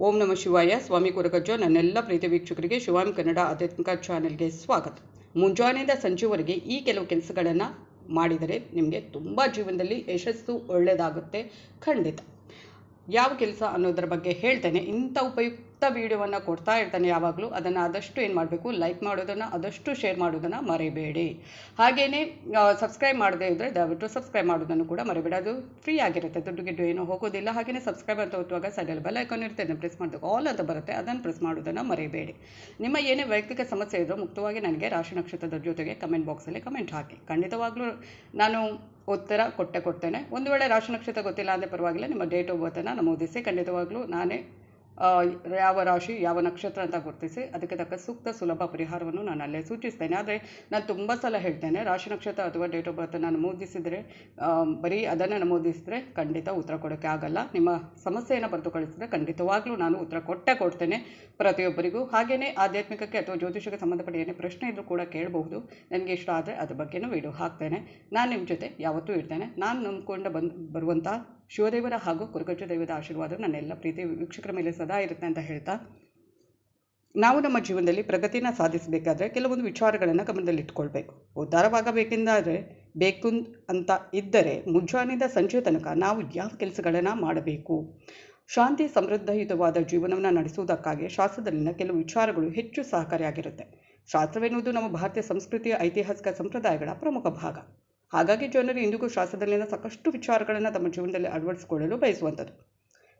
ಓಂ ನಮ ಶಿವಾಯ. ಸ್ವಾಮಿ ಕೊರಗಜ್ಜ. ನನ್ನೆಲ್ಲ ಪ್ರೀತಿ ವೀಕ್ಷಕರಿಗೆ ಶಿವಾಮಿ ಕನ್ನಡ ಆಧ್ಯಾತ್ಮಿಕ ಚಾನೆಲ್ಗೆ ಸ್ವಾಗತ. ಮುಂಜಾನೆಯಿಂದ ಸಂಜೆವರೆಗೆ ಈ ಕೆಲವು ಕೆಲಸಗಳನ್ನು ಮಾಡಿದರೆ ನಿಮಗೆ ತುಂಬ ಜೀವನದಲ್ಲಿ ಯಶಸ್ಸು ಒಳ್ಳೆಯದಾಗುತ್ತೆ ಖಂಡಿತ. ಯಾವ ಕೆಲಸ ಅನ್ನೋದರ ಬಗ್ಗೆ ಹೇಳ್ತೇನೆ. ಇಂಥ ಉಪಯುಕ್ತ ವಿಡಿಯೋವನ್ನು ಕೊಡ್ತಾ ಇರ್ತಾನೆ ಯಾವಾಗಲೂ, ಅದನ್ನು ಆದಷ್ಟು ಏನು ಮಾಡಬೇಕು ಲೈಕ್ ಮಾಡೋದನ್ನು, ಆದಷ್ಟು ಶೇರ್ ಮಾಡೋದನ್ನು ಮರಿಬೇಡಿ. ಹಾಗೆಯೇ ಸಬ್ಸ್ಕ್ರೈಬ್ ಮಾಡದೇ ಇದ್ದರೆ ದಯವಿಟ್ಟು ಸಬ್ಸ್ಕ್ರೈಬ್ ಮಾಡೋದನ್ನು ಕೂಡ ಮರಿಬೇಡಿ. ಅದು ಫ್ರೀ ಆಗಿರುತ್ತೆ, ದುಡ್ಡು ಗಿಡ್ಡು ಏನೂ ಹೋಗೋದಿಲ್ಲ. ಹಾಗೆಯೇ ಸಬ್ಸ್ಕ್ರೈಬ್ ಅಂತ ಒತ್ತುವಾಗ ಸೈಡಲ್ಲಿ ಬೆಲ್ ಐಕಾನ್ ಇರುತ್ತೆ, ಅದನ್ನು ಪ್ರೆಸ್ ಮಾಡಬೇಕು. ಆಲ್ ಅಂತ ಬರುತ್ತೆ, ಅದನ್ನು ಪ್ರೆಸ್ ಮಾಡೋದನ್ನು ಮರಿಬೇಡಿ. ನಿಮ್ಮ ಏನೇ ವೈಯಕ್ತಿಕ ಸಮಸ್ಯೆ ಇದ್ದರೂ ಮುಕ್ತವಾಗಿ ನನಗೆ ರಾಶಿ ನಕ್ಷತ್ರದ ಜೊತೆಗೆ ಕಮೆಂಟ್ ಬಾಕ್ಸಲ್ಲಿ ಕಮೆಂಟ್ ಹಾಕಿ. ಖಂಡಿತವಾಗ್ಲೂ ನಾನು ಉತ್ತರ ಕೊಟ್ಟೆ ಕೊಡ್ತೇನೆ. ಒಂದು ವೇಳೆ ರಾಶಿ ನಕ್ಷತ್ರ ಗೊತ್ತಿಲ್ಲ ಅಂದರೆ ಪರವಾಗಿಲ್ಲ, ನಿಮ್ಮ ಡೇಟ್ ಆಫ್ ಬರ್ತನ್ನು ನಮೂದಿಸಿ. ಖಂಡಿತವಾಗ್ಲೂ ನಾನೇ ಯಾವ ರಾಶಿ ಯಾವ ನಕ್ಷತ್ರ ಅಂತ ಗುರುತಿಸಿ ಅದಕ್ಕೆ ತಕ್ಕ ಸೂಕ್ತ ಸುಲಭ ಪರಿಹಾರವನ್ನು ನಾನು ಅಲ್ಲೇ ಸೂಚಿಸ್ತೇನೆ. ಆದರೆ ನಾನು ತುಂಬ ಸಲ ಹೇಳ್ತೇನೆ ರಾಶಿ ನಕ್ಷತ್ರ ಅಥವಾ ಡೇಟ್ ಆಫ್ ಬರ್ತನ್ನು ನಮೂದಿಸಿದರೆ ಆ, ಬರೀ ಅದನ್ನು ನಮೂದಿಸಿದ್ರೆ ಖಂಡಿತ ಉತ್ತರ ಕೊಡೋಕ್ಕೆ ಆಗಲ್ಲ. ನಿಮ್ಮ ಸಮಸ್ಯೆಯನ್ನು ಬರೆದು ಕಳಿಸಿದ್ರೆ ಖಂಡಿತವಾಗ್ಲೂ ನಾನು ಉತ್ತರ ಕೊಟ್ಟೇ ಕೊಡ್ತೇನೆ ಪ್ರತಿಯೊಬ್ಬರಿಗೂ. ಹಾಗೆಯೇ ಆಧ್ಯಾತ್ಮಿಕಕ್ಕೆ ಅಥವಾ ಜ್ಯೋತಿಷಕ್ಕೆ ಸಂಬಂಧಪಟ್ಟ ಏನೇ ಪ್ರಶ್ನೆ ಇದ್ದರೂ ಕೂಡ ಕೇಳಬಹುದು. ನನಗೆ ಇಷ್ಟ ಆದರೆ ಅದ್ರ ಬಗ್ಗೆನೂ ವಿಡಿಯೋ ಹಾಕ್ತೇನೆ. ನಾನು ನಿಮ್ಮ ಜೊತೆ ಯಾವತ್ತೂ ಇರ್ತೇನೆ. ನಾನು ನಂಬ್ಕೊಂಡು ಬಂದು ಬರುವಂಥ ಶಿವದೇವರ ಹಾಗೂ ಕುರುಗಜ್ಜ ದೈವದ ಆಶೀರ್ವಾದ ನನ್ನೆಲ್ಲ ಪ್ರೀತಿ ವೀಕ್ಷಕರ ಮೇಲೆ ಸದಾ ಇರುತ್ತೆ ಅಂತ ಹೇಳ್ತಾ, ನಾವು ನಮ್ಮ ಜೀವನದಲ್ಲಿ ಪ್ರಗತಿನ ಸಾಧಿಸಬೇಕಾದ್ರೆ ಕೆಲವೊಂದು ವಿಚಾರಗಳನ್ನು ಗಮನದಲ್ಲಿಟ್ಕೊಳ್ಬೇಕು ಉದ್ಧಾರವಾಗಬೇಕೆಂದಾದರೆ ಬೇಕು ಅಂತ ಇದ್ದರೆ ಮುಂಜಾನೆಯಿಂದ ಸಂಜೆ ತನಕ ನಾವು ಯಾವ ಕೆಲಸಗಳನ್ನು ಮಾಡಬೇಕು? ಶಾಂತಿ ಸಮೃದ್ಧಯುತವಾದ ಜೀವನವನ್ನು ನಡೆಸುವುದಕ್ಕಾಗಿ ಶಾಸ್ತ್ರದಲ್ಲಿನ ಕೆಲವು ವಿಚಾರಗಳು ಹೆಚ್ಚು ಸಹಕಾರಿಯಾಗಿರುತ್ತೆ. ಶಾಸ್ತ್ರವೆನ್ನುವುದು ನಮ್ಮ ಭಾರತೀಯ ಸಂಸ್ಕೃತಿಯ ಐತಿಹಾಸಿಕ ಸಂಪ್ರದಾಯಗಳ ಪ್ರಮುಖ ಭಾಗ. ಹಾಗಾಗಿ ಜನರು ಇಂದಿಗೂ ಶಾಸ್ತ್ರದಲ್ಲಿನ ಸಾಕಷ್ಟು ವಿಚಾರಗಳನ್ನು ತಮ್ಮ ಜೀವನದಲ್ಲಿ ಅಳವಡಿಸಿಕೊಳ್ಳಲು ಬಯಸುವಂಥದ್ದು.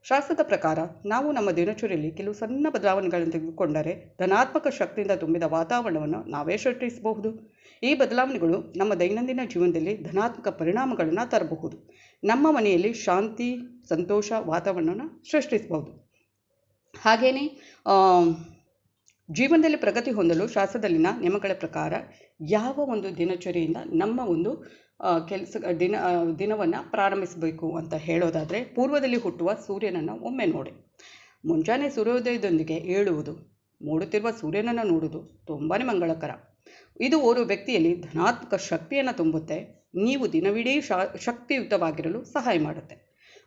ಶಾಸ್ತ್ರದ ಪ್ರಕಾರ, ನಾವು ನಮ್ಮ ದಿನಚರಿಯಲ್ಲಿ ಕೆಲವು ಸಣ್ಣ ಬದಲಾವಣೆಗಳನ್ನು ತೆಗೆದುಕೊಂಡರೆ ಧನಾತ್ಮಕ ಶಕ್ತಿಯಿಂದ ತುಂಬಿದ ವಾತಾವರಣವನ್ನು ನಾವೇ ಸೃಷ್ಟಿಸಬಹುದು ಈ ಬದಲಾವಣೆಗಳು ನಮ್ಮ ದೈನಂದಿನ ಜೀವನದಲ್ಲಿ ಧನಾತ್ಮಕ ಪರಿಣಾಮಗಳನ್ನು ತರಬಹುದು. ನಮ್ಮ ಮನೆಯಲ್ಲಿ ಶಾಂತಿ, ಸಂತೋಷ ವಾತಾವರಣವನ್ನು ಸೃಷ್ಟಿಸಬಹುದು. ಹಾಗೆಯೇ ಜೀವನದಲ್ಲಿ ಪ್ರಗತಿ ಹೊಂದಲು ಶಾಸ್ತ್ರದಲ್ಲಿನ ನಿಯಮಗಳ ಪ್ರಕಾರ, ಯಾವ ಒಂದು ದಿನಚರಿಯಿಂದ ನಮ್ಮ ಒಂದು ಕೆಲಸ ದಿನ ದಿನವನ್ನು ಪ್ರಾರಂಭಿಸಬೇಕು ಅಂತ ಹೇಳೋದಾದರೆ ಪೂರ್ವದಲ್ಲಿ ಹುಟ್ಟುವ ಸೂರ್ಯನನ್ನು ಒಮ್ಮೆ ನೋಡಿ. ಮುಂಜಾನೆ ಸೂರ್ಯೋದಯದೊಂದಿಗೆ ಏಳುವುದು, ಮೂಡುತ್ತಿರುವ ಸೂರ್ಯನನ್ನು ನೋಡುವುದು ತುಂಬಾ ಮಂಗಳಕರ. ಇದು ಓರ್ವ ವ್ಯಕ್ತಿಯಲ್ಲಿ ಧನಾತ್ಮಕ ಶಕ್ತಿಯನ್ನು ತುಂಬುತ್ತೆ, ನೀವು ದಿನವಿಡೀ ಶಕ್ತಿಯುತವಾಗಿರಲು ಸಹಾಯ ಮಾಡುತ್ತೆ.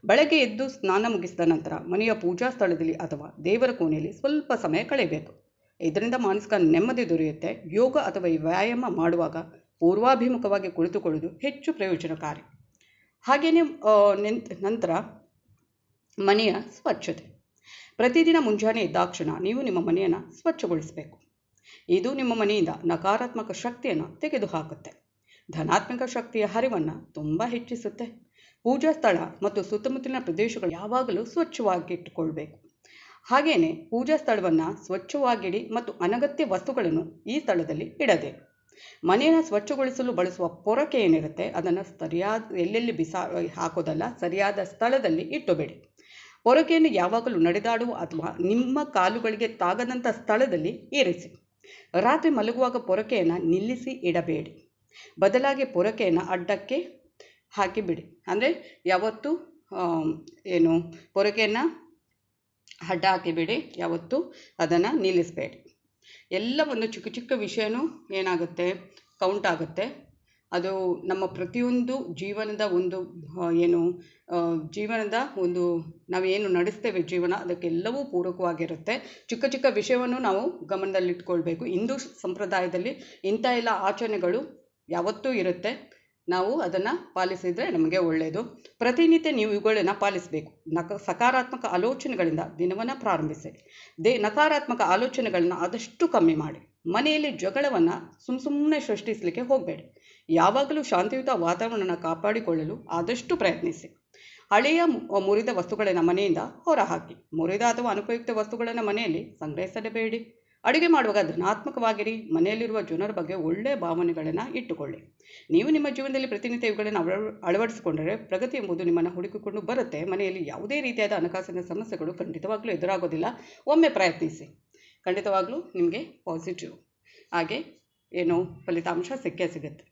ಬೆಳಗ್ಗೆ ಎದ್ದು ಸ್ನಾನ ಮುಗಿಸಿದ ನಂತರ ಮನೆಯ ಪೂಜಾ ಸ್ಥಳದಲ್ಲಿ ಅಥವಾ ದೇವರ ಕೋಣೆಯಲ್ಲಿ ಸ್ವಲ್ಪ ಸಮಯ ಕಳೆಯಬೇಕು. ಇದರಿಂದ ಮಾನಸಿಕ ನೆಮ್ಮದಿ ದೊರೆಯುತ್ತೆ. ಯೋಗ ಅಥವಾ ವ್ಯಾಯಾಮ ಮಾಡುವಾಗ ಪೂರ್ವಾಭಿಮುಖವಾಗಿ ಕುಳಿತುಕೊಳ್ಳುವುದು ಹೆಚ್ಚು ಪ್ರಯೋಜನಕಾರಿ. ಹಾಗೆಯೇ ನಿಂತ ನಂತರ ಮನೆಯ ಸ್ವಚ್ಛತೆ. ಪ್ರತಿದಿನ ಮುಂಜಾನೆ ಇದ್ದಾಕ್ಷಣ ನೀವು ನಿಮ್ಮ ಮನೆಯನ್ನು ಸ್ವಚ್ಛಗೊಳಿಸಬೇಕು. ಇದು ನಿಮ್ಮ ಮನೆಯಿಂದ ನಕಾರಾತ್ಮಕ ಶಕ್ತಿಯನ್ನು ತೆಗೆದುಹಾಕುತ್ತೆ. ಧನಾತ್ಮಕ ಶಕ್ತಿಯ ಹರಿವನ್ನು ತುಂಬ ಹೆಚ್ಚಿಸುತ್ತೆ. ಪೂಜಾ ಸ್ಥಳ ಮತ್ತು ಸುತ್ತಮುತ್ತಲಿನ ಪ್ರದೇಶಗಳು ಯಾವಾಗಲೂ ಸ್ವಚ್ಛವಾಗಿಟ್ಟುಕೊಳ್ಬೇಕು. ಹಾಗೆಯೇ ಪೂಜಾ ಸ್ಥಳವನ್ನು ಸ್ವಚ್ಛವಾಗಿಡಿ ಮತ್ತು ಅನಗತ್ಯ ವಸ್ತುಗಳನ್ನು ಈ ಸ್ಥಳದಲ್ಲಿ ಇಡದೆ ಮನೆಯನ್ನು ಸ್ವಚ್ಛಗೊಳಿಸಲು ಬಳಸುವ ಪೊರಕೆ ಏನಿರುತ್ತೆ, ಅದನ್ನು ಸರಿಯಾದ, ಎಲ್ಲೆಲ್ಲಿ ಬಿಸಾ, ಹಾಕೋದಲ್ಲ, ಸರಿಯಾದ ಸ್ಥಳದಲ್ಲಿ ಇಟ್ಟುಬೇಡಿ. ಪೊರಕೆಯನ್ನು ಯಾವಾಗಲೂ ನಡೆದಾಡುವ ಅಥವಾ ನಿಮ್ಮ ಕಾಲುಗಳಿಗೆ ತಾಗದಂಥ ಸ್ಥಳದಲ್ಲಿ ಇರಿಸಿ. ರಾತ್ರಿ ಮಲಗುವಾಗ ಪೊರಕೆಯನ್ನು ನಿಲ್ಲಿಸಿ ಇಡಬೇಡಿ. ಬದಲಾಗಿ ಪೊರಕೆಯನ್ನು ಅಡ್ಡಕ್ಕೆ ಹಾಕಿಬಿಡಿ. ಅಂದರೆ ಯಾವತ್ತೂ ಏನು, ಪೊರಕೆಯನ್ನು ಅಡ್ಡ ಹಾಕಿಬಿಡಿ, ಯಾವತ್ತೂ ಅದನ್ನು ನಿಲ್ಲಿಸಬೇಡಿ. ಎಲ್ಲ ಒಂದು ಚಿಕ್ಕ ಚಿಕ್ಕ ವಿಷಯನೂ ಏನಾಗುತ್ತೆ? ಕೌಂಟ್ ಆಗುತ್ತೆ. ಅದು ನಮ್ಮ ಪ್ರತಿಯೊಂದು ಜೀವನದ ಒಂದು ಏನು ಜೀವನದ ಒಂದು ನಾವೇನು ನಡೆಸ್ತೇವೆ ಜೀವನ, ಅದಕ್ಕೆಲ್ಲವೂ ಪೂರಕವಾಗಿರುತ್ತೆ. ಚಿಕ್ಕ ಚಿಕ್ಕ ವಿಷಯವನ್ನು ನಾವು ಗಮನದಲ್ಲಿಟ್ಕೊಳ್ಬೇಕು. ಹಿಂದೂ ಸಂಪ್ರದಾಯದಲ್ಲಿ ಇಂಥ ಎಲ್ಲ ಆಚರಣೆಗಳು ಯಾವತ್ತೂ ಇರುತ್ತೆ. ನಾವು ಅದನ್ನು ಪಾಲಿಸಿದರೆ ನಮಗೆ ಒಳ್ಳೆಯದು ಪ್ರತಿನಿತ್ಯ ನೀವು ಇವುಗಳನ್ನು ಪಾಲಿಸಬೇಕು. ನಕ, ಸಕಾರಾತ್ಮಕ ಆಲೋಚನೆಗಳಿಂದ ದಿನವನ್ನು ಪ್ರಾರಂಭಿಸಿ. ದೇ, ನಕಾರಾತ್ಮಕ ಆಲೋಚನೆಗಳನ್ನು ಆದಷ್ಟು ಕಮ್ಮಿ ಮಾಡಿ. ಮನೆಯಲ್ಲಿ ಜಗಳವನ್ನು ಸುಮ್ಮ ಸುಮ್ಮನೆ ಸೃಷ್ಟಿಸಲಿಕ್ಕೆ ಹೋಗಬೇಡಿ. ಯಾವಾಗಲೂ ಶಾಂತಿಯುತ ವಾತಾವರಣನ ಕಾಪಾಡಿಕೊಳ್ಳಲು ಆದಷ್ಟು ಪ್ರಯತ್ನಿಸಿ. ಹಳೆಯ ಮುರಿದ ವಸ್ತುಗಳನ್ನು ಮನೆಯಿಂದ ಹೊರಹಾಕಿ. ಮುರಿದ ಅಥವಾ ಅನುಪಯುಕ್ತ ವಸ್ತುಗಳನ್ನು ಮನೆಯಲ್ಲಿ ಸಂಗ್ರಹಿಸಲೇಬೇಡಿ. ಅಡುಗೆ ಮಾಡುವಾಗ ಧನಾತ್ಮಕವಾಗಿರಿ, ಮನೆಯಲ್ಲಿರುವ ಜನರ ಬಗ್ಗೆ ಒಳ್ಳೆಯ ಭಾವನೆಗಳನ್ನು ಇಟ್ಟುಕೊಳ್ಳಿ. ನೀವು ನಿಮ್ಮ ಜೀವನದಲ್ಲಿ ಪ್ರತಿನಿತ್ಯ ಇವುಗಳನ್ನು ಅಳ ಅಳವಡಿಸಿಕೊಂಡರೆ ಪ್ರಗತಿ ಎಂಬುದು ನಿಮ್ಮನ್ನು ಹುಡುಕಿಕೊಂಡು ಬರುತ್ತೆ. ಮನೆಯಲ್ಲಿ ಯಾವುದೇ ರೀತಿಯಾದ ಹಣಕಾಸಿನ ಸಮಸ್ಯೆಗಳು ಖಂಡಿತವಾಗ್ಲೂ ಎದುರಾಗೋದಿಲ್ಲ. ಒಮ್ಮೆ ಪ್ರಯತ್ನಿಸಿ. ಖಂಡಿತವಾಗ್ಲೂ ನಿಮಗೆ ಪಾಸಿಟಿವ್ ಹಾಗೆ, ಏನು ಫಲಿತಾಂಶ ಸಿಕ್ಕೇ ಸಿಗುತ್ತೆ.